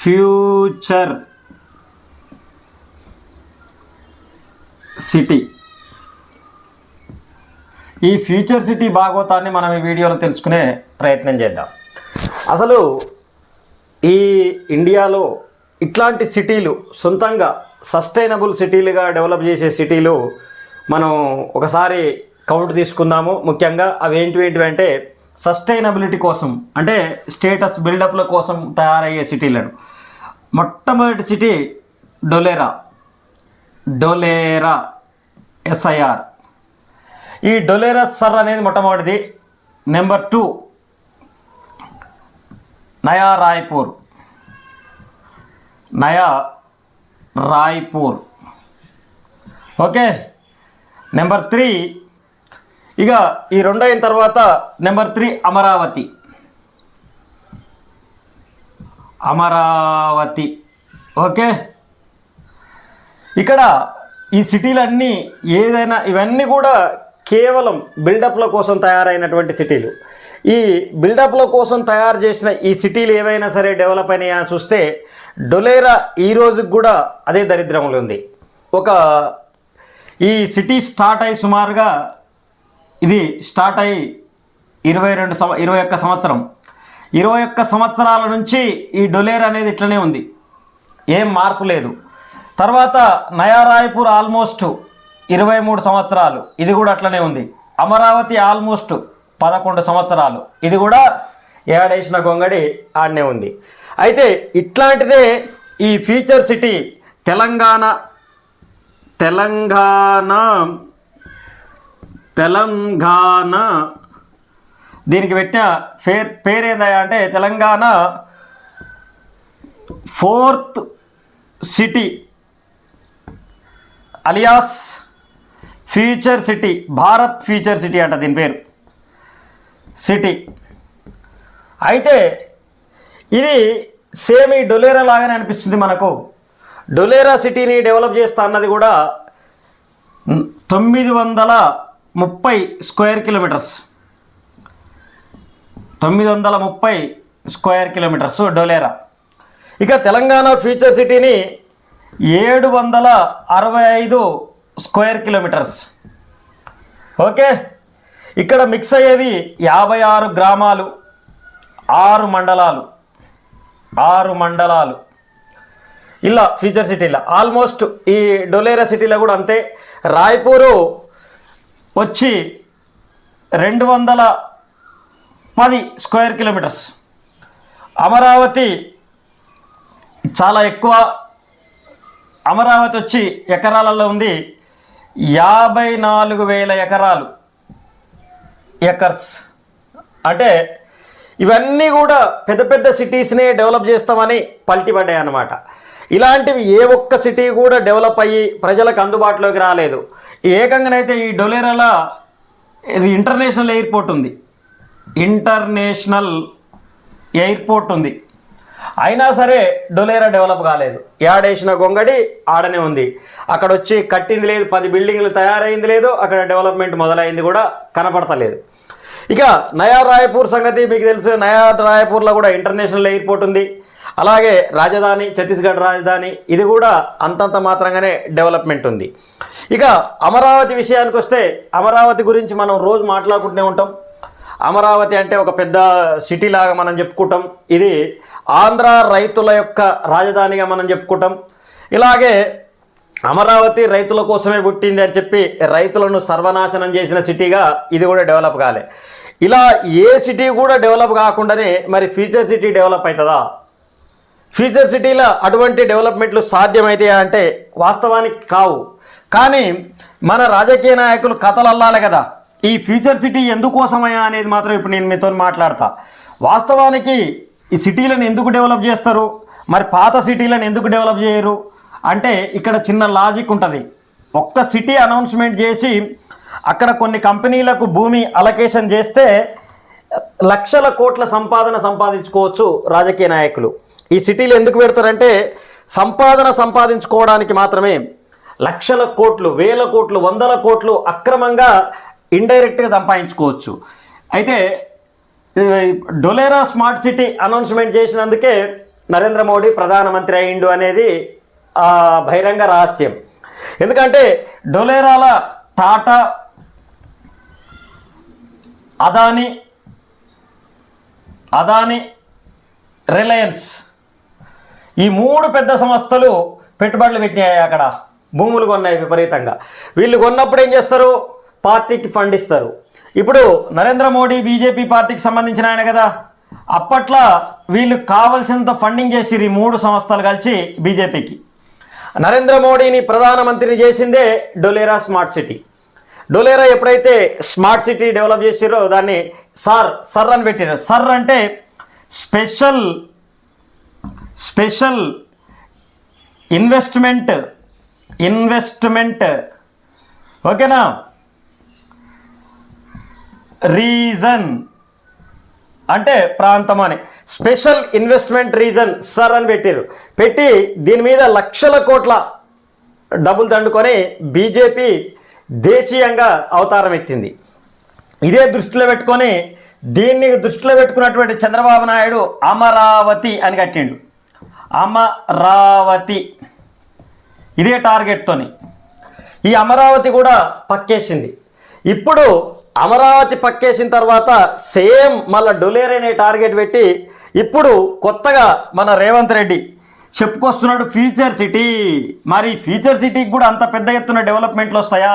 Future city. ఈ future city భాగవతాన్ని మనం ఈ వీడియోలో తెలుసుకునే ప్రయత్నం చేద్దాం. అసలు ఈ ఇండియాలో ఇట్లాంటి సిటీలు సొంతంగా సస్టైనబుల్ సిటీలుగా డెవలప్ చేసే సిటీలు మనం ఒకసారి కౌంట్ తీసుకుందాము. ముఖ్యంగా అవి ఏంటివి ఏంటివి అంటే సస్టైనబిలిటీ కోసం అంటే స్టేటస్ బిల్డప్ల కోసం తయారయ్యే సిటీలను. మొట్టమొదటి సిటీ డొలేరా. డొలేరా ఎస్ఐఆర్. ఈ డొలేరా సర్ అనేది మొట్టమొదటిది. నెంబర్ టూ నయా రాయ్పూర్. నయా రాయ్పూర్. ఓకే. నెంబర్ త్రీ ఇక ఈ రెండు అయిన తర్వాత number three Amaravati. Amaravati. Okay? ఇక్కడ ఈ సిటీలన్నీ ఏదైనా ఇవన్నీ కూడా కేవలం బిల్డప్ల కోసం తయారైనటువంటి సిటీలు. ఈ బిల్డప్ల కోసం తయారు చేసిన ఈ సిటీలు ఏవైనా సరే డెవలప్ అయినాయా అని చూస్తే డొలేరా ఈ రోజుకి కూడా అదే దరిద్రంలో ఉంది. ఒక ఈ సిటీ స్టార్ట్ అయ్యి సుమారుగా ఇది స్టార్ట్ అయ్యి ఇరవై రెండు సంవ ఇరవై ఒక్క సంవత్సరం. ఇరవై ఒక్క సంవత్సరాల నుంచి ఈ డొలేర్ అనేది ఇట్లనే ఉంది. ఏం మార్పు లేదు. తర్వాత నయారాయ్పూర్ ఆల్మోస్ట్ ఇరవై మూడు సంవత్సరాలు. ఇది కూడా అట్లనే ఉంది. అమరావతి ఆల్మోస్ట్ పదకొండు సంవత్సరాలు. ఇది కూడా ఏడేసిన గొంగడి ఆడనే ఉంది. అయితే ఇట్లాంటిదే ఈ ఫ్యూచర్ సిటీ తెలంగాణ తెలంగాణ తెలంగాణ. దీనికి పెట్టిన పేర్ పేరేందా అంటే Telangana fourth city. Alias future city Bharat future city అంట దీని పేరు. సిటీ. అయితే ఇది సేమ్ ఈ డొలేరా లాగానే అనిపిస్తుంది మనకు. డొలేరా సిటీని డెవలప్ చేస్తా అన్నది కూడా తొమ్మిది వందల ముప్పై స్క్వేర్ కిలోమీటర్స్. తొమ్మిది వందల ముప్పై స్క్వేర్ కిలోమీటర్స్ డొలేరా. ఇక తెలంగాణ ఫ్యూచర్ సిటీని ఏడు వందల అరవై ఐదు స్క్వేర్ కిలోమీటర్స్. ఓకే? ఇక్కడ మిక్స్ అయ్యేవి యాభై ఆరు గ్రామాలు ఆరు మండలాలు ఆరు మండలాలు. ఇలా ఫ్యూచర్ సిటీలో. ఆల్మోస్ట్ ఈ డొలేరా సిటీలో కూడా అంతే. రాయ్పూరు వచ్చి రెండు వందల పది స్క్వేర్ కిలోమీటర్స్. అమరావతి చాలా ఎక్కువ అమరావతి వచ్చి ఎకరాలలో ఉంది యాభై నాలుగు వేల ఎకరాలు ఎకర్స్. అంటే ఇవన్నీ కూడా పెద్ద పెద్ద సిటీస్నే డెవలప్ చేస్తామని పల్టిపడ్డాయి అన్నమాట ఇలాంటివి ఏ ఒక్క సిటీ కూడా డెవలప్ అయ్యి ప్రజలకు అందుబాటులోకి రాలేదు. ఏకంగానైతే ఈ డొలేరాల ఇది ఇంటర్నేషనల్ ఎయిర్పోర్ట్ ఉంది. ఇంటర్నేషనల్ ఎయిర్పోర్ట్ ఉంది. అయినా సరే డొలేరా డెవలప్ కాలేదు. ఏడేసిన గొంగడి ఆడనే ఉంది. అక్కడ వచ్చి కట్టింది లేదు పది బిల్డింగ్లు తయారైంది లేదు అక్కడ డెవలప్మెంట్ మొదలైంది కూడా కనపడతలేదు. ఇక నయా రాయపూర్ సంగతి మీకు తెలుసు. నయా రాయపూర్లో కూడా ఇంటర్నేషనల్ ఎయిర్పోర్ట్ ఉంది. అలాగే రాజధాని ఛత్తీస్గఢ్ రాజధాని ఇది కూడా అంతంత మాత్రంగానే డెవలప్మెంట్ ఉంది. ఇక అమరావతి విషయానికి వస్తే అమరావతి గురించి మనం రోజు మాట్లాడుకుంటూనే ఉంటాం. అమరావతి అంటే ఒక పెద్ద సిటీ లాగా మనం చెప్పుకుంటాం. ఇది ఆంధ్ర రైతుల యొక్క రాజధానిగా మనం చెప్పుకుంటాం. ఇలాగే అమరావతి రైతుల కోసమే పుట్టింది అని చెప్పి రైతులను సర్వనాశనం చేసిన సిటీగా ఇది కూడా డెవలప్ కాలే. ఇలా ఏ సిటీ కూడా డెవలప్ కాకుండానే మరి ఫ్యూచర్ సిటీ డెవలప్ అవుతుందా? ఫ్యూచర్ సిటీలో అటువంటి డెవలప్మెంట్లు సాధ్యమవుతాయా అంటే వాస్తవానికి కావు. కానీ మన రాజకీయ నాయకులు కథలు అల్లాలి కదా. ఈ ఫ్యూచర్ సిటీ ఎందుకోసమయ్యా అనేది మాత్రం ఇప్పుడు నేను మీతో మాట్లాడతా. వాస్తవానికి ఈ సిటీలను ఎందుకు డెవలప్ చేస్తారు? మరి పాత సిటీలను ఎందుకు డెవలప్ చేయరు? అంటే ఇక్కడ చిన్న లాజిక్ ఉంటుంది. ఒక్క సిటీ అనౌన్స్మెంట్ చేసి అక్కడ కొన్ని కంపెనీలకు భూమి అలకేషన్ చేస్తే లక్షల కోట్ల సంపాదన సంపాదించుకోవచ్చు రాజకీయ నాయకులు. ఈ సిటీలు ఎందుకు పెడతారంటే సంపాదన సంపాదించుకోవడానికి మాత్రమే లక్షల కోట్లు వేల కోట్లు వందల కోట్లు అక్రమంగా ఇండైరెక్ట్గా సంపాదించుకోవచ్చు. అయితే డొలేరా స్మార్ట్ సిటీ అనౌన్స్మెంట్ చేసినందుకే నరేంద్ర మోడీ ప్రధానమంత్రి అయిండు అనేది బహిరంగ రహస్యం. ఎందుకంటే డొలేరాల టాటా అదాని అదాని రిలయన్స్ ఈ మూడు పెద్ద సంస్థలు పెట్టుబడులు పెట్టినాయి అక్కడ? భూములు కొన్నాయి విపరీతంగా. వీళ్ళు కొన్నప్పుడు ఏం చేస్తారు? పార్టీకి ఫండ్ ఇస్తారు. ఇప్పుడు నరేంద్ర మోడీ బీజేపీ పార్టీకి సంబంధించిన ఆయన కదా? అప్పట్లో వీళ్ళు కావలసినంత ఫండింగ్ చేసిరు ఈ మూడు సంస్థలు కలిసి బీజేపీకి. నరేంద్ర మోడీని ప్రధానమంత్రిని చేసిందే డొలేరా స్మార్ట్ సిటీ. డొలేరా ఎప్పుడైతే స్మార్ట్ సిటీ డెవలప్ చేసిరో దాన్ని సార్ సర్ అని పెట్టినారు సర్ అంటే స్పెషల్ స్పెషల్ ఇన్వెస్ట్మెంట్ ఇన్వెస్ట్మెంట్. ఓకేనా? రీజన్. అంటే ప్రాంతం అని స్పెషల్ ఇన్వెస్ట్మెంట్ రీజన్ సర్ అని పెట్టారు పెట్టి దీని మీద లక్షల కోట్ల డబ్బులు దండుకొని బీజేపీ దేశీయంగా అవతారం ఎత్తింది. ఇదే దృష్టిలో పెట్టుకొని దీన్ని దృష్టిలో పెట్టుకున్నటువంటి చంద్రబాబు నాయుడు అమరావతి అని కట్టిండు. అమరావతి. ఇదే టార్గెట్తోని ఈ అమరావతి కూడా పక్కేసింది. ఇప్పుడు అమరావతి పక్కేసిన తర్వాత సేమ్ మళ్ళీ డొలేర్ అనే టార్గెట్ పెట్టి ఇప్పుడు కొత్తగా మన రేవంత్ రెడ్డి చెప్పుకొస్తున్నాడు ఫ్యూచర్ సిటీ. మరి ఫ్యూచర్ సిటీకి కూడా అంత పెద్ద ఎత్తున డెవలప్మెంట్లు వస్తాయా?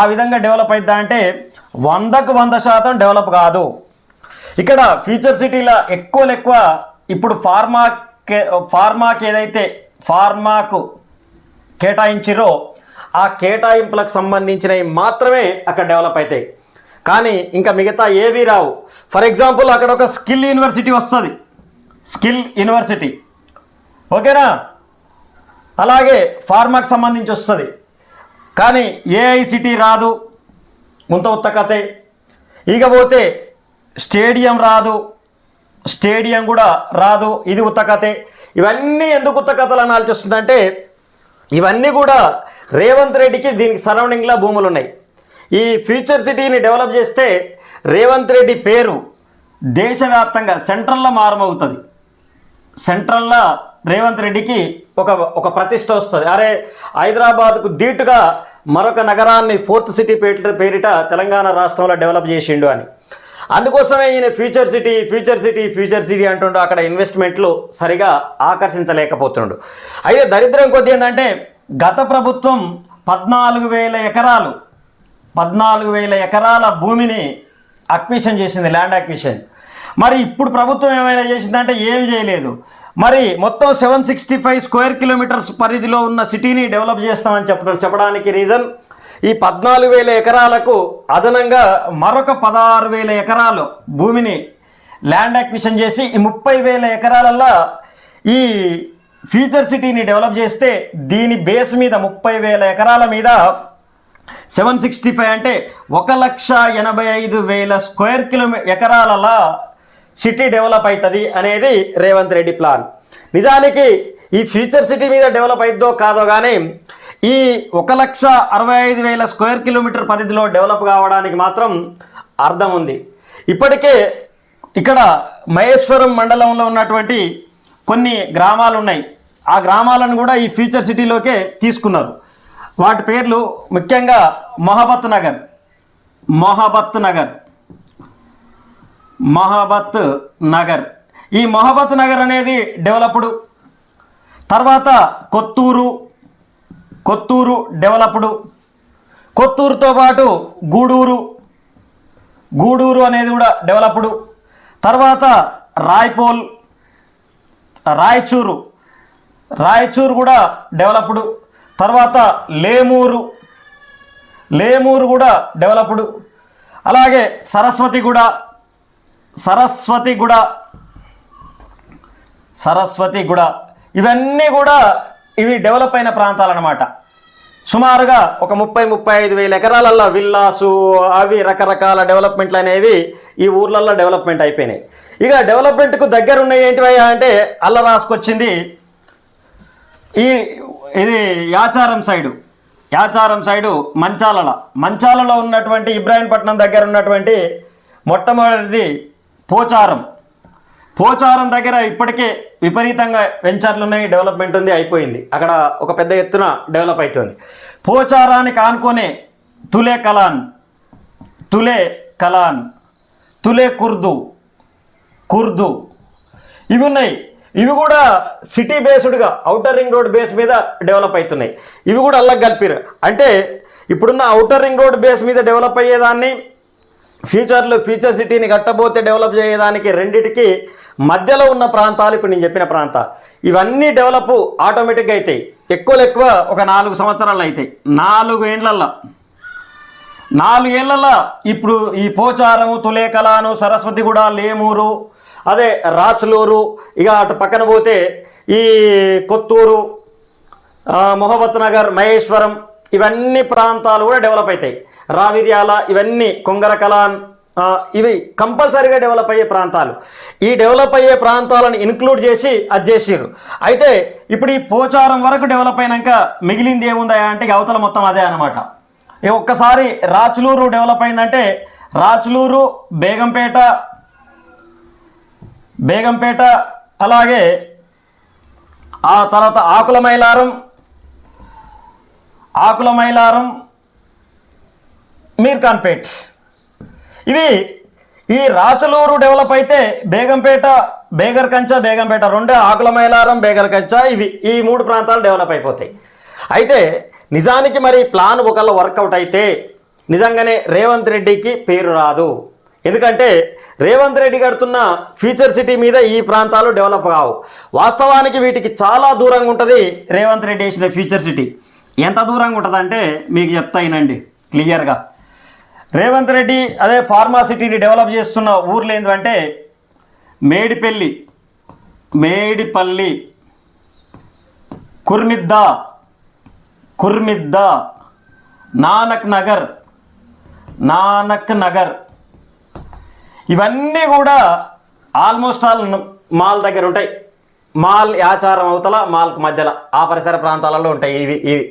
ఆ విధంగా డెవలప్ అవుతుందా అంటే వందకు వంద శాతం డెవలప్ కాదు. ఇక్కడ ఫ్యూచర్ సిటీలో ఎక్కువ ఎక్కువ ఇప్పుడు ఫార్మా ఫార్మాకి ఏదైతే ఫార్మాకు కేటాయించిరో ఆ కేటాయింపులకు సంబంధించినవి మాత్రమే అక్కడ డెవలప్ అవుతాయి కానీ ఇంకా మిగతా ఏవి రావు. ఫర్ ఎగ్జాంపుల్ అక్కడ ఒక స్కిల్ యూనివర్సిటీ వస్తుంది. Skill university. ఓకేనా? అలాగే ఫార్మాకి సంబంధించి వస్తుంది. కానీ ఏఐసిటీ రాదు. ముంత ఉత్త కథే. ఇకపోతే స్టేడియం రాదు. స్టేడియం కూడా రాదు. ఇది ఉత్త కథే ఇవన్నీ ఎందుకు ఉత్తకథలు అనాల్సి వస్తుందంటే ఇవన్నీ కూడా రేవంత్ రెడ్డికి దీనికి సరౌండింగ్లో భూములు ఉన్నాయి ఈ ఫ్యూచర్ సిటీని డెవలప్ చేస్తే రేవంత్ రెడ్డి పేరు దేశవ్యాప్తంగా సెంట్రల్లో మారమవుతుంది. సెంట్రల్లో రేవంత్ రెడ్డికి ఒక ఒక ప్రతిష్ట వస్తుంది. అరే హైదరాబాద్కు ధీటుగా మరొక నగరాన్ని ఫోర్త్ సిటీ పేట పేరిట తెలంగాణ రాష్ట్రంలో డెవలప్ చేసిండు అని. అందుకోసమే ఈయన future city future city future city అంటుండో అక్కడ ఇన్వెస్ట్మెంట్లు సరిగా ఆకర్షించలేకపోతుండు. అయితే దరిద్రం కొద్ది ఏంటంటే గత ప్రభుత్వం పద్నాలుగు వేల ఎకరాలు పద్నాలుగు వేల ఎకరాల భూమిని అక్విషన్ చేసింది ల్యాండ్ అక్విషన్. మరి ఇప్పుడు ప్రభుత్వం ఏమైనా చేసిందంటే ఏం చేయలేదు. మరి మొత్తం seven sixty five square kilometres పరిధిలో ఉన్న సిటీని డెవలప్ చేస్తామని చెప్ప చెప్పడానికి రీజన్ ఈ పద్నాలుగు వేల ఎకరాలకు అదనంగా మరొక పదహారు వేల ఎకరాలు భూమిని ల్యాండ్ యాక్విషన్ చేసి ఈ ముప్పై వేల ఎకరాలల్లో ఈ ఫ్యూచర్ సిటీని డెవలప్ చేస్తే దీని బేస్ మీద ముప్పై వేల ఎకరాల మీద సెవెన్ సిక్స్టీ ఫైవ్ అంటే ఒక లక్ష ఎనభై ఐదు వేల స్క్వేర్ కిలోమీ ఎకరాలలో సిటీ డెవలప్ అవుతుంది అనేది రేవంత్ రెడ్డి ప్లాన్. నిజానికి ఈ ఫ్యూచర్ సిటీ మీద డెవలప్ అయిద్దో కాదో కానీ ఈ ఒక లక్ష అరవై ఐదు వేల స్క్వేర్ కిలోమీటర్ పరిధిలో డెవలప్ కావడానికి మాత్రం అర్థం ఉంది. ఇప్పటికే ఇక్కడ మహేశ్వరం మండలంలో ఉన్నటువంటి కొన్ని గ్రామాలు ఉన్నాయి. ఆ గ్రామాలను కూడా ఈ ఫ్యూచర్ సిటీలోకే తీసుకున్నారు. వాటి పేర్లు ముఖ్యంగా మొహబత్ నగర్ మొహబత్ నగర్ మొహబత్ నగర్. ఈ మొహబత్ నగర్ అనేది డెవలప్డ్. తర్వాత కొత్తూరు కొత్తూరు డెవలప్డ్. కొత్తూరుతో పాటు గూడూరు. గూడూరు అనేది కూడా డెవలప్డ్. తర్వాత రాయ్పోల్ రాయచూరు. రాయచూరు కూడా డెవలప్డ్. తర్వాత లేమూరు. లేమూరు కూడా డెవలప్డ్. అలాగే సరస్వతిగూడ సరస్వతిగూడ సరస్వతిగూడ ఇవన్నీ కూడా ఇవి డెవలప్ అయిన ప్రాంతాలన్నమాట. సుమారుగా ఒక ముప్పై ముప్పై ఐదు వేల ఎకరాలల్లో విల్లాసు అవి రకరకాల డెవలప్మెంట్లు అనేవి ఈ ఊర్లలో డెవలప్మెంట్ అయిపోయినాయి. ఇక డెవలప్మెంట్కు దగ్గర ఉన్నాయి ఏంటివయ్యా అంటే అల్ల రాసుకొచ్చింది ఈ ఇది యాచారం సైడు. యాచారం సైడు మంచాలల. మంచాలలో ఉన్నటువంటి ఇబ్రాహీంపట్నం దగ్గర ఉన్నటువంటి మొట్టమొదటిది పోచారం. పోచారం దగ్గర ఇప్పటికే విపరీతంగా వెంచర్లు ఉన్నాయి డెవలప్మెంట్ ఉంది అయిపోయింది. అక్కడ ఒక పెద్ద ఎత్తున డెవలప్ అవుతుంది. పోచారానికి ఆనుకొనే తులే కలాన్ తులే కలాన్ తులే కుర్దు కుర్దు. ఇవి ఉన్నాయి. ఇవి కూడా సిటీ బేస్డ్గా అవుటర్ రింగ్ రోడ్ బేస్ మీద డెవలప్ అవుతున్నాయి. ఇవి కూడా అల్లా కలిపారు అంటే ఇప్పుడున్న అవుటర్ రింగ్ రోడ్ బేస్ మీద డెవలప్ అయ్యేదాన్ని ఫ్యూచర్లో ఫ్యూచర్ సిటీని కట్టబోతే డెవలప్ చేయడానికి రెండిటికి మధ్యలో ఉన్న ప్రాంతాలు ఇప్పుడు నేను చెప్పిన ప్రాంతాలు ఇవన్నీ డెవలప్ ఆటోమేటిక్గా అవుతాయి ఎక్కువలో ఎక్కువ ఒక నాలుగు సంవత్సరాలు అవుతాయి నాలుగు ఏండ్లల్లో. నాలుగేళ్ళలో ఇప్పుడు ఈ పోచారము తులేకలాను సరస్వతిగూడ లేమూరు అదే రాచులూరు ఇక అటు పక్కన పోతే ఈ కొత్తూరు మొహబత్ నగర్ మహేశ్వరం ఇవన్నీ ప్రాంతాలు కూడా డెవలప్ అవుతాయి రావిర్యాల ఇవన్నీ కొంగరకలాన్ ఇవి కంపల్సరీగా డెవలప్ అయ్యే ప్రాంతాలు. ఈ డెవలప్ అయ్యే ప్రాంతాలను ఇన్క్లూడ్ చేసి అది చేసిర్రు. అయితే ఇప్పుడు ఈ పోచారం వరకు డెవలప్ అయినాక మిగిలింది ఏముందా అంటే అవతల మొత్తం అదే అనమాట ఒక్కసారి రాచులూరు డెవలప్ అయిందంటే రాచులూరు బేగంపేట బేగంపేట అలాగే ఆ తర్వాత ఆకుల మైలారం ఆకుల మైలారం మీర్ఖాన్పేట్. ఇవి ఈ రాచలూరు డెవలప్ అయితే బేగంపేట బేగర్ కంచ బేగంపేట రెండు ఆకుల మైలారం బేగర్ కంచ ఇవి ఈ మూడు ప్రాంతాలు డెవలప్ అయిపోతాయి. అయితే నిజానికి మరి ప్లాన్ ఒకళ్ళ వర్కౌట్ అయితే నిజంగానే రేవంత్ రెడ్డికి పేరు రాదు. ఎందుకంటే రేవంత్ రెడ్డి కడుతున్న ఫ్యూచర్ సిటీ మీద ఈ ప్రాంతాలు డెవలప్ కావు. వాస్తవానికి వీటికి చాలా దూరంగా ఉంటుంది రేవంత్ రెడ్డి వేసిన ఫ్యూచర్ సిటీ. ఎంత దూరంగా ఉంటుందంటే మీకు చెప్తాయినండి క్లియర్గా. రేవంత్ రెడ్డి అదే ఫార్మా సిటీని డెవలప్ చేస్తున్న ఊర్లు ఏంటంటే మేడిపల్లి మేడిపల్లి కుర్మిద్ద కుర్మిద్ద నానక్ నగర్ నానక్ నగర్. ఇవన్నీ కూడా ఆల్మోస్ట్ ఆల్ మాల్ దగ్గర ఉంటాయి. మాల్ ఆచారం అవతల మాల్కు మధ్యలో ఆ పరిసర ప్రాంతాలలో ఉంటాయి ఇవి ఇవి.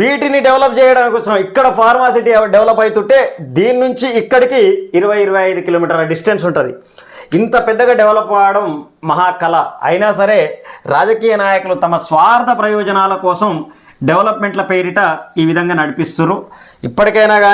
వీటిని డెవలప్ చేయడం కోసం ఇక్కడ ఫార్మాసిటీ డెవలప్ అవుతుంటే దీని నుంచి ఇక్కడికి ఇరవై ఇరవై ఐదు కిలోమీటర్ల డిస్టెన్స్ ఉంటుంది. ఇంత పెద్దగా డెవలప్ అవడం మహాకళ. అయినా సరే రాజకీయ నాయకులు తమ స్వార్థ ప్రయోజనాల కోసం డెవలప్మెంట్ల పేరిట ఈ విధంగా నడిపిస్తున్నారు ఇప్పటికైనా కానీ